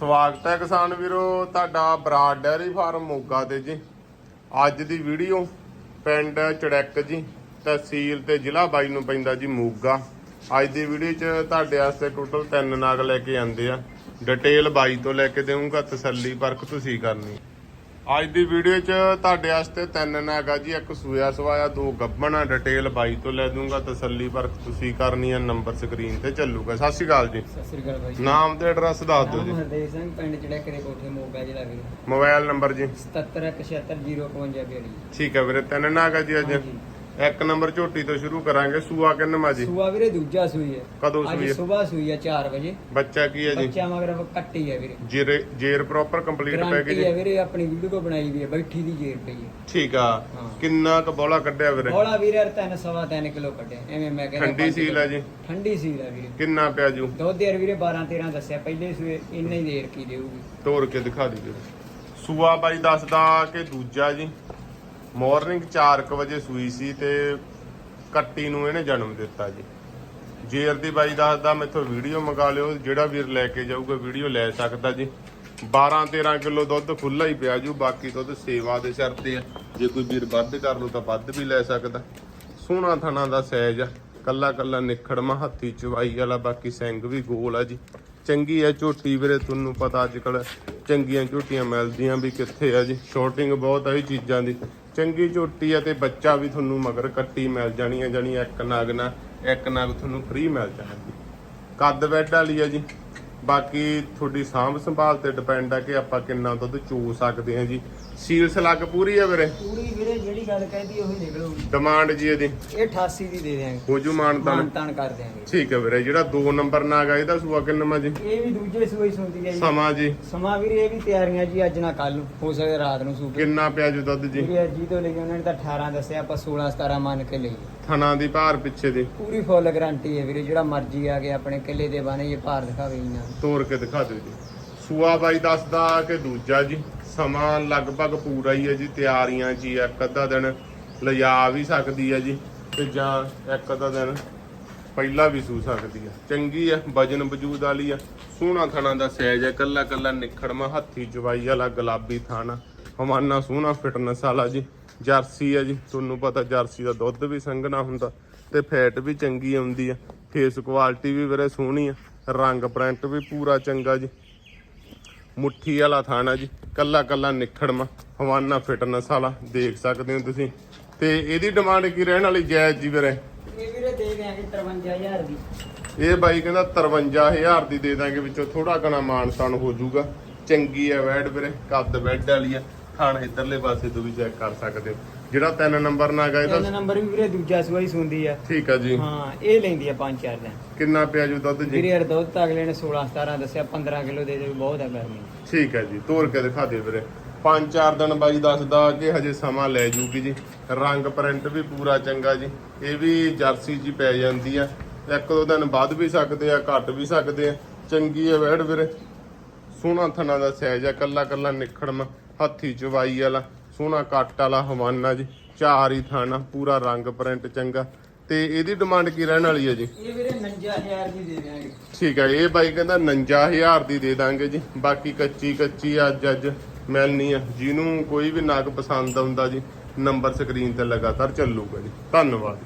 ਸਵਾਗਤ ਹੈ ਕਿਸਾਨ ਵੀਰੋ, ਤੁਹਾਡਾ ਬਰਾਡ ਡੈਰੀ ਫਾਰਮ ਮੋਗਾ ਤੇ ਜੀ। ਅੱਜ ਦੀ ਵੀਡੀਓ ਪਿੰਡ ਚੜੈਕ ਜੀ, ਤਹਿਸੀਲ ਤੇ ਜ਼ਿਲ੍ਹਾ ਬਾਈ ਨੂੰ ਪੈਂਦਾ ਜੀ ਮੋਗਾ। ਅੱਜ ਦੀ ਵੀਡੀਓ 'ਚ ਤੁਹਾਡੇ ਵਾਸਤੇ ਟੋਟਲ ਤਿੰਨ ਨਾਗ ਲੈ ਕੇ ਆਂਦੇ ਆ। ਡਿਟੇਲ ਬਾਈ ਤੋਂ ਲੈ ਕੇ ਦੇਵਾਂਗਾ ਤਸੱਲੀ ਪਰਖ ਤੁਸੀਂ ਕਰਨੀ। ਅੱਜ ਦੀ ਵੀਡੀਓ 'ਚ ਤੁਹਾਡੇ ਵਾਸਤੇ ਤਿੰਨ ਨਾਗਾ ਜੀ ਇੱਕ ਸੂਆ ਸਵਾਇਆ ਦੋ ਗੱਬਣਾ ਡਿਟੇਲ ਬਾਈ ਤੋਂ ਲੈ ਦੂੰਗਾ ਤਸੱਲੀ ਪਰਖ ਤੁਸੀਂ ਕਰਨੀ ਆ ਨੰਬਰ ਸਕਰੀਨ ਤੇ ਚੱਲੂਗਾ। ਸਤਿ ਸ਼੍ਰੀ ਅਕਾਲ ਜੀ। ਸਤਿ ਸ੍ਰੀ ਅਕਾਲ ਬਾਈ ਨਾਮ ਤੇ ਐਡਰੈਸ ਦੱਸ ਦਿਓ ਜੀ। ਨਾਮ ਹਰਦੇਵ ਸਿੰਘ ਪਿੰਡ ਚੜੈਕ ਦੇ ਕੋਠੇ ਮੋਗਾ ਜ਼ਿਲ੍ਹਾ ਵੀਰ। ਮੋਬਾਈਲ ਨੰਬਰ ਜੀ। 7717055052 ਠੀਕ ਹੈ ਵੀਰੇ ਤਿੰਨ ਨਾਗਾ ਜੀ ਅੱਜ। ਹਾਂਜੀ। ਇੱਕ ਨੰਬਰ ਝੋਟੀ ਤੋਂ ਸ਼ੁਰੂ ਕਰਾਂਗੇ। ਸੂਆ ਕਿੰਨਵਾਂ ਜੀ? ਸੂਆ ਵੀਰੇ ਦੂਜਾ ਸੂਈ ਹੈ। ਕਦੋਂ ਅੱਜ ਸੂਈ ਹੈ? ਸਵੇਰ ਸੂਈ ਹੈ 4 ਵਜੇ। ਬੱਚਾ ਕੀ ਹੈ ਜੀ? ਬੱਚਾ ਮਗਰ ਕੱਟੀ ਹੈ ਵੀਰੇ। ਜੇਰ ਜੇਰ ਪ੍ਰੋਪਰ ਕੰਪਲੀਟ ਪੈ ਗਈ ਗਰੰਟੀ ਹੈ ਵੀਰੇ ਆਪਣੀ ਵੀਡੀਓ ਬਣਾਈ ਵੀ ਹੈ ਬੈਠੀ ਦੀ ਜੇਰ ਪਈ ਹੈ। ਠੀਕ ਆ। ਕਿੰਨਾ ਕੁ ਬੋਲਾ ਕੱਢਿਆ ਵੀਰੇ? ਹੌਲਾ ਵੀਰੇ ਯਾਰ ਤਿੰਨ ਸਵਾ 3 ਕਿਲੋ ਕੱਢਿਆ। ਐਵੇਂ ਮੈਂ ਕਹਿੰਦਾ ਠੰਡੀ ਸੀਲ ਹੈ ਜੀ? ਠੰਡੀ ਸੀਲ ਹੈ ਵੀਰੇ। ਕਿੰਨਾ ਪਿਆ ਜੂ? ਦੁੱਧ ਯਾਰ ਵੀਰੇ 12 13 ਦੱਸਿਆ ਪਹਿਲੇ ਸੂਏ ਇੰਨਾ ਹੀ ਦੇਰ ਕੀ ਦੇਊਗੀ। ਤੋੜ ਕੇ ਦਿਖਾ ਦੀ ਵੀਰੇ ਸੂਆ ਬਾਈ ਦੱਸਦਾ ਕਿ ਦੂਜਾ ਜੀ? ਮਾਰਨਿੰਗ 4:00 ਵਜੇ ਸੂਈ ਸੀ ਤੇ ਕੱਟੀ ਨੂੰ ਇਹਨੇ ਜਨਮ ਦਿੱਤਾ ਜੀ। ਜੇਰ ਦੀ ਬਾਈ ਦੱਸਦਾ ਮੈਥੋਂ ਵੀਡੀਓ ਮੰਗਾ ਲਿਓ, ਜਿਹੜਾ ਵੀਰ ਲੈ ਕੇ ਜਾਊਗਾ ਵੀਡੀਓ ਲੈ ਸਕਦਾ ਜੀ। 12 13 ਕਿਲੋ ਦੁੱਧ ਖੁੱਲਾ ਹੀ ਪਿਆ ਜੂ, ਬਾਕੀ ਦੁੱਧ ਸੇਵਾ ਦੇ ਸਿਰ ਤੇ ਆ। ਜੇ ਕੋਈ ਵੀਰ ਵੱਧ ਕਰ ਲੂ ਤਾਂ ਵੱਧ ਵੀ ਲੈ ਸਕਦਾ। ਸੋਹਣਾ ਥਣਾ ਦਾ ਸਾਈਜ਼ ਆ, ਕੱਲਾ ਕੱਲਾ ਨਿਖੜਮਾ ਹੱਥੀ ਚਵਾਈ ਵਾਲਾ, ਬਾਕੀ ਸਿੰਘ ਵੀ ਗੋਲ ਆ ਜੀ। ਚੰਗੀ ਆ ਝੋਟੀ ਵੀਰੇ, ਤੁਹਾਨੂੰ ਪਤਾ ਅੱਜ ਕੱਲ ਚੰਗੀਆਂ ਝੋਟੀਆਂ ਮਿਲਦੀਆਂ ਵੀ ਕਿੱਥੇ ਆ ਜੀ? ਸ਼ਾਰਟਿੰਗ ਬਹੁਤ ਆ ਇਹ ਚੀਜ਼ਾਂ ਦੀ। ਚੰਗੀ ਝੋਟੀ ਆ ਤੇ ਬੱਚਾ ਵੀ ਤੁਹਾਨੂੰ ਮਗਰ ਕੱਟੀ ਮਿਲ ਜਾਣੀ ਆ ਜਾਣੀ ਇੱਕ ਨਾਗ ਨਾ, ਇੱਕ ਨਾਗ ਤੁਹਾਨੂੰ ਫ੍ਰੀ ਮਿਲ ਜਾਣਾ ਜੀ ਕੱਦ ਬੈੱਡ ਵਾਲੀ ਆ ਜੀ। ਬਾਕੀ ਤੁਹਾਡੀ ਸਾਂਭ ਸੰਭਾਲ ਤੇ ਡਿਪੈਂਡ ਆ ਕਿ ਆਪਾਂ ਕਿੰਨਾ ਦੁੱਧ ਚੋ ਸਕਦੇ ਹਾਂ ਜੀ। ਸੀਲ ਸਲੱਗ ਪੂਰੀ ਆ ਵੀਰੇ ਵੀਰੇ? ਜਿਹੜੀ ਗੱਲ ਕਹਿਦੀ ਉਹੀ ਨਿਕਲੂਗੀ ਡਿਮਾਂਡ ਜੀ ਇਹਦੀ। ਇਹ 88 ਦੀ ਦੇ ਦਿਆਂਗੇ। ਹੋ ਜੂ ਮਾਨਤਾਨ ਮਾਨਤਾਨ ਕਰ ਦਿਆਂਗੇ। ਠੀਕ ਹੈ ਵੀਰੇ ਜਿਹੜਾ 2 ਨੰਬਰ ਨਾਗ ਆ ਇਹਦਾ ਸੂਆ ਕਿੰਨਾ ਜੀ? ਇਹ ਵੀ ਦੂਜੇ ਸੂਈ ਸੁਣਦੀ ਹੈ ਜੀ। ਸਮਾਂ ਜੀ। ਸਮਾਂ ਵੀਰੇ ਇਹ ਵੀ ਤਿਆਰੀਆਂ ਜੀ ਅੱਜ ਨਾ ਕੱਲ ਹੋ ਸਕਦਾ ਰਾਤ ਨੂੰ ਸੂਪ। ਕਿੰਨਾ ਪਿਆ ਜੂ ਦੁੱਧ ਜੀ? ਵੀਰੇ ਜੀ ਤੋਂ ਲਈ ਉਹਨਾਂ ਨੇ ਤਾਂ 18 ਦੱਸਿਆ ਆਪਾਂ 16 17 ਮੰਨ ਕੇ ਲਈ। ਥਣਾ ਦੀ ਭਾਰ ਪਿੱਛੇ ਦੀ। ਪੂਰੀ ਫੁੱਲ ਗਾਰੰਟੀ ਹੈ ਵੀਰੇ ਜਿਹੜਾ ਮਰਜ਼ੀ ਆ ਕੇ ਆਪਣੇ ਕਿੱਲੇ ਦੇ ਬਾਨੇ ਇਹ ਭਾਰ ਦਿਖਾਵੇ ਇਹਨਾਂ। ਤੋੜ ਕੇ ਦਿਖਾ ਦਿਓ ਜੀ। ਸੂਆ ਬਾਈ ਦੱਸਦਾ ਕਿ ਦੂਜਾ ਜੀ। ਸਮਾਂ ਲਗਭਗ ਪੂਰਾ ਹੀ ਹੈ ਜੀ ਤਿਆਰੀਆਂ 'ਚ ਹੀ ਆ, ਇੱਕ ਅੱਧਾ ਦਿਨ ਲਿਜਾ ਵੀ ਸਕਦੀ ਹੈ ਜੀ ਤੇ ਜਾਂ ਇੱਕ ਅੱਧਾ ਦਿਨ ਪਹਿਲਾਂ ਵੀ ਸੂ ਸਕਦੀ ਆ ਚੰਗੀ ਆ ਵਜਨ ਵਜੂਦ ਵਾਲੀ ਆ ਸੋਹਣਾ ਥਣਾ ਦਾ ਸਾਈਜ਼ ਹੈ ਕੱਲਾ ਕੱਲਾ ਨਿਖੜਮਾ ਹੱਥੀ ਜਵਾਈ ਵਾਲਾ ਗੁਲਾਬੀ ਥਾਣਾ ਹਮਾਨਾ ਸੋਹਣਾ ਫਿਟਨੈਸ ਵਾਲਾ ਜੀ ਜਰਸੀ ਆ ਜੀ ਤੁਹਾਨੂੰ ਪਤਾ ਜਰਸੀ ਦਾ ਦੁੱਧ ਵੀ ਸੰਘਣਾ ਹੁੰਦਾ ਤੇ ਫੈਟ ਵੀ ਚੰਗੀ ਆਉਂਦੀ ਆ ਫੇਸ ਕੁਆਲਿਟੀ ਵੀ ਵੀਰੇ ਸੋਹਣੀ ਆ ਰੰਗ ਪ੍ਰਿੰਟ ਵੀ ਪੂਰਾ ਚੰਗਾ ਜੀ। ਮੁੱਠੀ ਵਾਲਾ ਥਾਣਾ ਜੀ। ਕੱਲਾ ਕੱਲਾ ਨਿਖੜਮਾ ਹਵਾਨਾ ਫਿਟਨੈਸ ਵਾਲਾ ਦੇਖ ਸਕਦੇ ਹੋ ਤੁਸੀਂ। ਤੇ ਇਹਦੀ ਡਿਮਾਂਡ ਕੀ ਰਹਿਣ ਵਾਲੀ? ਜਾਇਜ਼ ਜੀ ਵੀਰੇ। ਇਹ ਵੀਰੇ ਦੇ ਦਿਆਂਗੇ 53000 ਦੀ। ਇਹ ਬਾਈ ਕਹਿੰਦਾ 53000 ਦੀ ਦੇ ਦਾਂਗੇ ਵਿੱਚੋਂ ਥੋੜਾ ਘਣਾ ਮਾਨਤਾਨ ਹੋ ਜਾਊਗਾ। ਚੰਗੀ ਹੈ ਵੈਡ ਵੀਰੇ ਕੱਦ ਬੈੱਡ ਵਾਲੀ ਆ। ਥਾਣ ਇਧਰਲੇ ਪਾਸੇ ਤੋਂ ਵੀ ਚੈੱਕ ਕਰ ਸਕਦੇ ਹੋ। ਜਿਹੜਾ ਤਿੰਨ ਨੰਬਰ ਨਾ ਗਾ ਤਿੰਨ ਨੰਬਰ ਵੀ ਵੀਰੇ ਦੂਜਾ ਸੂਆ ਹੀ ਸੁਣਦੀ ਆ। ਠੀਕ ਆ ਜੀ। ਹਾਂ ਇਹ ਲੈਂਦੀ ਆ 5-4 ਦਿਨ। ਕਿੰਨਾ ਪਿਆ ਜੂ ਦੁੱਧ ਜੀ? ਵੀਰੇ ਦੁੱਧ ਤਾਂ ਅਗਲੇ ਨੇ 16 17 ਦੱਸਿਆ 15 ਕਿਲੋ ਦੇ ਦੇ ਬਹੁਤ ਆ ਗਰਮੀ ਠੀਕ ਹੈ ਜੀ ਤੋੜ ਕੇ ਦਿਖਾ ਦਿਓ ਵੀਰੇ। ਪੰਜ ਚਾਰ ਦਿਨ ਬਾਈ ਦੱਸਦਾ ਕਿ ਹਜੇ ਸਮਾਂ ਲੈ ਜੂਗੀ ਜੀ। ਰੰਗ ਪ੍ਰਿੰਟ ਵੀ ਪੂਰਾ ਚੰਗਾ ਜੀ। ਇਹ ਵੀ ਜਰਸੀ ਜੀ ਪੈ ਜਾਂਦੀ ਆ। ਇੱਕ ਦੋ ਦਿਨ ਵੱਧ ਵੀ ਸਕਦੇ ਆ ਘੱਟ ਵੀ ਸਕਦੇ ਆ। ਚੰਗੀ ਹੈ ਵੈੜ ਵੀਰੇ। ਸੋਹਣਾ ਥਣਾ ਦਾ ਸਾਈਜ਼ ਆ ਕੱਲਾ ਕੱਲਾ ਨਿਖੜਮ ਹੱਥੀ ਚਵਾਈ ਵਾਲਾ। ਸੋਹਣਾ ਕੱਟ ਵਾਲਾ ਹਵਾਨਾ ਜੀ ਚਾਰ ਹੀ ਥਾਣਾ ਪੂਰਾ ਰੰਗ ਪ੍ਰਿੰਟ ਚੰਗਾ। ਤੇ ਇਹਦੀ ਡਿਮਾਂਡ ਕੀ ਰਹਿਣ ਵਾਲੀ ਹੈ ਜੀ? ਇਹ ਵੀਰੇ 59000 ਦੀ ਦੇ ਦਿਆਂਗੇ। ਠੀਕ ਹੈ ਇਹ ਬਾਈ ਕਹਿੰਦਾ 59000 ਦੀ ਦੇ ਦਾਂਗੇ ਜੀ। ਬਾਕੀ ਕੱਚੀ ਕੱਚੀ ਅੱਜ ਅੱਜ ਮਿਲਣੀ ਆ। ਜਿਹਨੂੰ ਕੋਈ ਵੀ ਨਗ ਪਸੰਦ ਆਉਂਦਾ ਜੀ ਨੰਬਰ ਸਕਰੀਨ ਤੇ ਲਗਾਤਾਰ ਚੱਲੂਗਾ ਜੀ। ਧੰਨਵਾਦ।